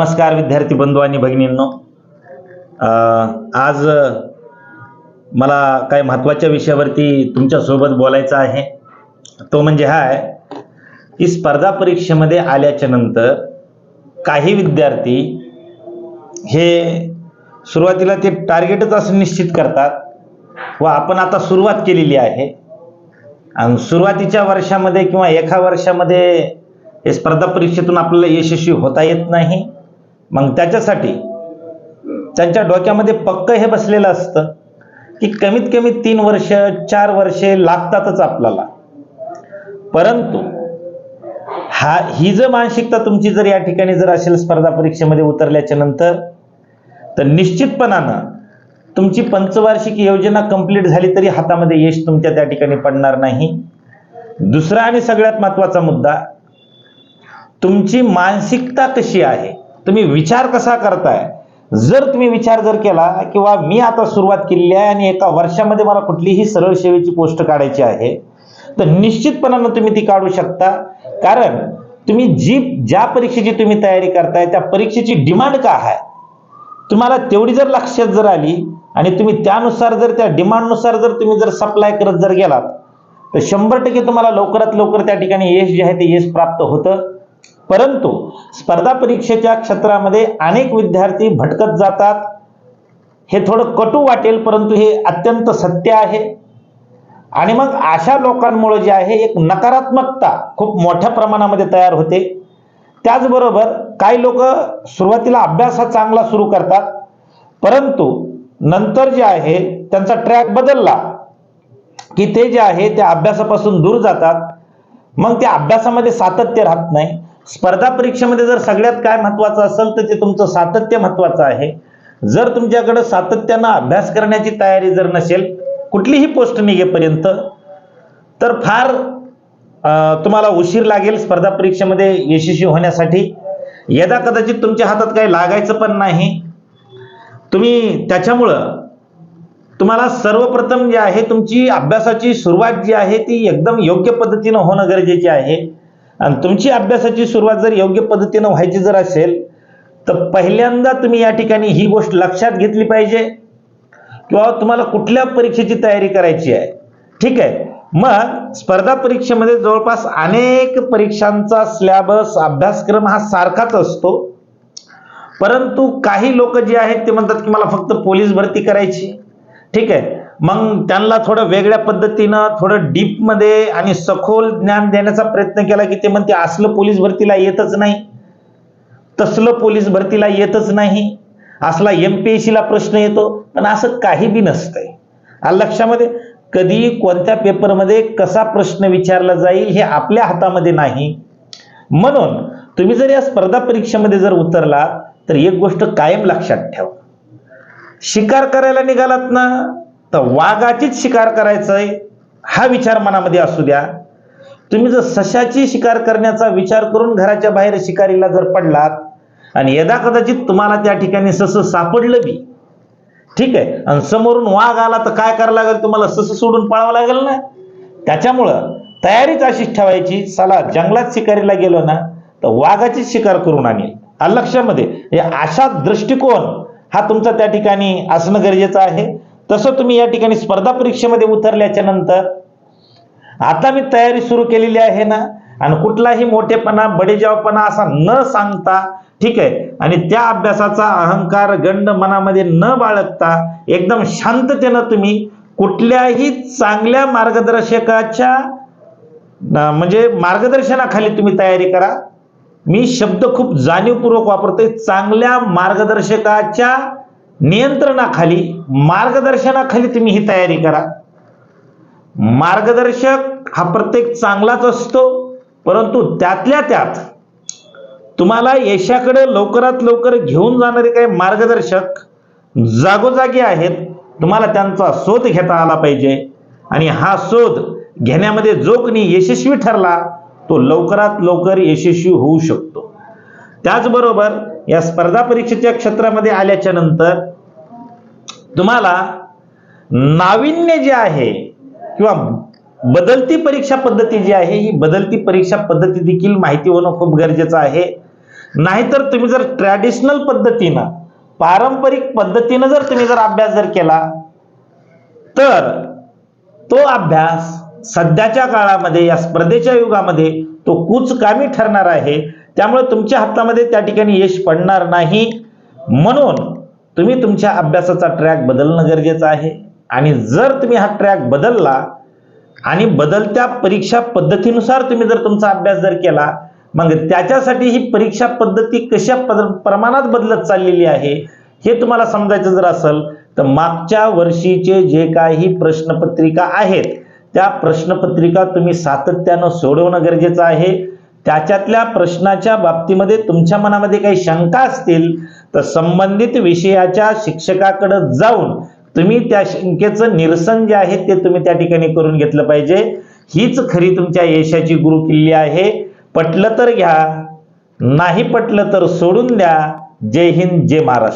नमस्कार विद्यार्थी बंधू आणि भगिनींनो. आज मला काही महत्त्वाच्या विषयावरती तुमच्यासोबत बोलायचं आहे. तो म्हणजे हा आहे की स्पर्धा परीक्षेमध्ये आल्याच्यानंतर काही विद्यार्थी हे सुरुवातीला ते टार्गेटच असं निश्चित करतात. व आपण आता सुरुवात केलेली आहे. आणि सुरुवातीच्या वर्षामध्ये किंवा एका वर्षामध्ये हे स्पर्धा परीक्षेतून आपल्याला यशस्वी होता येत नाही. मग त्याच्यासाठी त्यांच्या डोक्यामध्ये पक्क हे बसलेलं असतं की कमीत कमी तीन वर्ष चार वर्षे लागतातच आपल्याला. परंतु हा ही जर मानसिकता तुमची जर या ठिकाणी जर असेल स्पर्धा परीक्षेमध्ये उतरल्याच्या नंतर तर निश्चितपणानं तुमची पंचवार्षिक योजना कंप्लीट झाली तरी हातामध्ये यश तुमच्या त्या ठिकाणी पडणार नाही. दुसरा आणि सगळ्यात महत्त्वाचा मुद्दा तुमची मानसिकता कशी आहे? तुम्ही विचार कसा करताय? जर तुम्ही विचार जर केला किंवा मी आता सुरुवात केलेली आहे आणि एका वर्षामध्ये मला कुठलीही सरळ सेवेची पोस्ट काढायची आहे तर निश्चितपणानं तुम्ही ती काढू शकता. कारण तुम्ही जी ज्या परीक्षेची तुम्ही तयारी करताय त्या परीक्षेची डिमांड का आहे? तुम्हाला तेवढी जर लक्षात जर आली आणि तुम्ही त्यानुसार जर त्या डिमांडनुसार जर तुम्ही जर सप्लाय करत जर गेलात तर शंभर टक्के तुम्हाला लवकरात लवकर त्या ठिकाणी यश जे आहे ते यश प्राप्त होतं. परंतु स्पर्धा परीक्षेच्या क्षेत्रामध्ये अनेक विद्यार्थी भटकत जातात. हे थोडं कटू वाटेल परंतु हे अत्यंत सत्य आहे. आणि मग अशा लोकांमुळे जे आहे एक नकारात्मकता खूप मोठ्या प्रमाणामध्ये तयार होते. त्याचबरोबर काही लोक सुरुवातीला अभ्यास हा चांगला सुरू करतात परंतु नंतर जे आहे त्यांचा ट्रॅक बदलला की ते जे आहे त्या अभ्यासापासून दूर जातात. मग त्या अभ्यासामध्ये सातत्य राहत नाही. स्पर्धा परीक्षेमध्ये जर सगळ्यात काय महत्वाचं असेल तर ते तुमचं सातत्य महत्वाचं आहे. जर तुमच्याकडं सातत्यानं अभ्यास करण्याची तयारी जर नसेल कुठलीही पोस्ट निघेपर्यंत तर फार तुम्हाला उशीर लागेल स्पर्धा परीक्षेमध्ये यशस्वी होण्यासाठी. यदा कदाचित तुमच्या हातात काही लागायचं पण नाही. तुम्ही त्याच्यामुळं तुम्हाला सर्वप्रथम जे आहे तुमची अभ्यासाची सुरुवात जी आहे ती एकदम योग्य पद्धतीनं होणं गरजेचे आहे. आणि तुमची अभ्यासाची सुरुवात जर योग्य पद्धतीनं व्हायची जर असेल तर पहिल्यांदा तुम्ही या ठिकाणी ही गोष्ट लक्षात घेतली पाहिजे. किंवा तुम्हाला कुठल्या परीक्षेची तयारी करायची आहे? ठीक आहे. मग स्पर्धा परीक्षेमध्ये जवळपास अनेक परीक्षांचा स्लॅबस अभ्यासक्रम हा सारखाच असतो. परंतु काही लोक जे आहेत ते म्हणतात की मला फक्त पोलीस भरती करायची. ठीक आहे. मग त्यांना थोडं वेगळ्या पद्धतीनं थोडं डीपमध्ये आणि सखोल ज्ञान देण्याचा प्रयत्न केला की ते म्हणते असलं पोलीस भरतीला येतच नाही. तसलं पोलीस भरतीला येतच नाही. असला एमपीएससी ला प्रश्न येतो. पण असं काही बी नसतंय. लक्षामध्ये? कधी कोणत्या पेपरमध्ये कसा प्रश्न विचारला जाईल हे आपल्या हातामध्ये नाही. म्हणून तुम्ही जर या स्पर्धा परीक्षेमध्ये जर उतरला तर एक गोष्ट कायम लक्षात ठेवा. शिकार करायला निघालात ना तर वाघाचीच शिकार करायचंय हा विचार मनामध्ये असू द्या. तुम्ही जर सशाची शिकार करण्याचा विचार करून घराच्या बाहेर शिकारीला जर पडलात आणि यदा कदाचित तुम्हाला त्या ठिकाणी सस सापडलं बी ठीक आहे आणि समोरून वाघ आला तर काय करावं लागेल तुम्हाला? सस सोडून पळावं लागेल ना? त्याच्यामुळं तयारीच अशीच ठेवायची सला जंगलात शिकारीला गेलो ना तर वाघाचीच शिकार करून आणेल. लक्षामध्ये? हे अशा दृष्टिकोन हा तुमचा त्या ठिकाणी असणं गरजेचं आहे. तसं तुम्ही या ठिकाणी स्पर्धा परीक्षेमध्ये उतरल्याच्या नंतर आता मी तयारी सुरू केलेली आहे ना आणि कुठलाही मोठेपणा बडेजावपणा असा न सांगता ठीक आहे आणि त्या अभ्यासाचा अहंकार गंड मनामध्ये न बाळगता एकदम शांततेनं तुम्ही कुठल्याही चांगल्या मार्गदर्शकाच्या म्हणजे मार्गदर्शनाखाली तुम्ही तयारी करा. मी शब्द खूप जाणीवपूर्वक वापरतोय. चांगल्या मार्गदर्शकाच्या नियंत्रणाखाली मार्गदर्शनाखाली तुम्ही ही तयारी करा. मार्गदर्शक हा प्रत्येक चांगलाच असतो परंतु त्यातल्या त्यात तुम्हाला यशाकडे लवकरात लवकर घेऊन जाणारे काही मार्गदर्शक जागोजागी आहेत. तुम्हाला त्यांचा शोध घेता आला पाहिजे. आणि हा शोध घेण्यामध्ये जो कोणी यशस्वी ठरला तो लवकरात लवकर यशस्वी होऊ शकतो. त्याचबरोबर या स्पर्धा परीक्षेच्या क्षेत्रामध्ये आल्याच्यानंतर तुम्हाला नाविन्य जे आहे किंवा बदलती परीक्षा पद्धती जी आहे ही बदलती परीक्षा पद्धती देखील माहिती होणं खूप गरजेचं आहे. नाहीतर तुम्ही जर ट्रॅडिशनल पद्धतीनं पारंपरिक पद्धतीनं जर तुम्ही जर अभ्यास जर केला तर तो अभ्यास सध्याच्या काळामध्ये या स्पर्धेच्या युगामध्ये तो कुचकामी ठरणार आहे. त्यामुळे तुमच्या हातामध्ये त्या ठिकाणी यश पडणार नाही. म्हणून तुम्ही तुमच्या अभ्यासाचा ट्रॅक बदलणं गरजेचं आहे. आणि जर तुम्ही हा ट्रॅक बदलला आणि बदलत्या परीक्षा पद्धतीनुसार तुम्ही जर तुमचा अभ्यास जर केला मग त्याच्यासाठी ही परीक्षा पद्धती कशा पद- प्रमाणात बदलत चाललेली आहे हे तुम्हाला समजायचं जर असेल तर मागच्या वर्षीचे जे काही प्रश्नपत्रिका आहेत त्या प्रश्नपत्रिका तुम्ही सातत्यानं सोडवणं गरजेचं आहे. त्याच्यातल्या प्रश्नाच्या बाबतीमध्ये तुमच्या मनामध्ये काही शंका असतील तर संबंधित विषयाच्या शिक्षकाकडे जाऊन तुम्ही त्या शंकेचं निरसन जे आहे ते तुम्ही त्या ठिकाणी करून घेतलं पाहिजे. हीच खरी तुमच्या यशाची गुरुकिल्ली आहे. पटलं तर घ्या नाही पटलं तर सोडून द्या. जय हिंद जय महाराष्ट्र.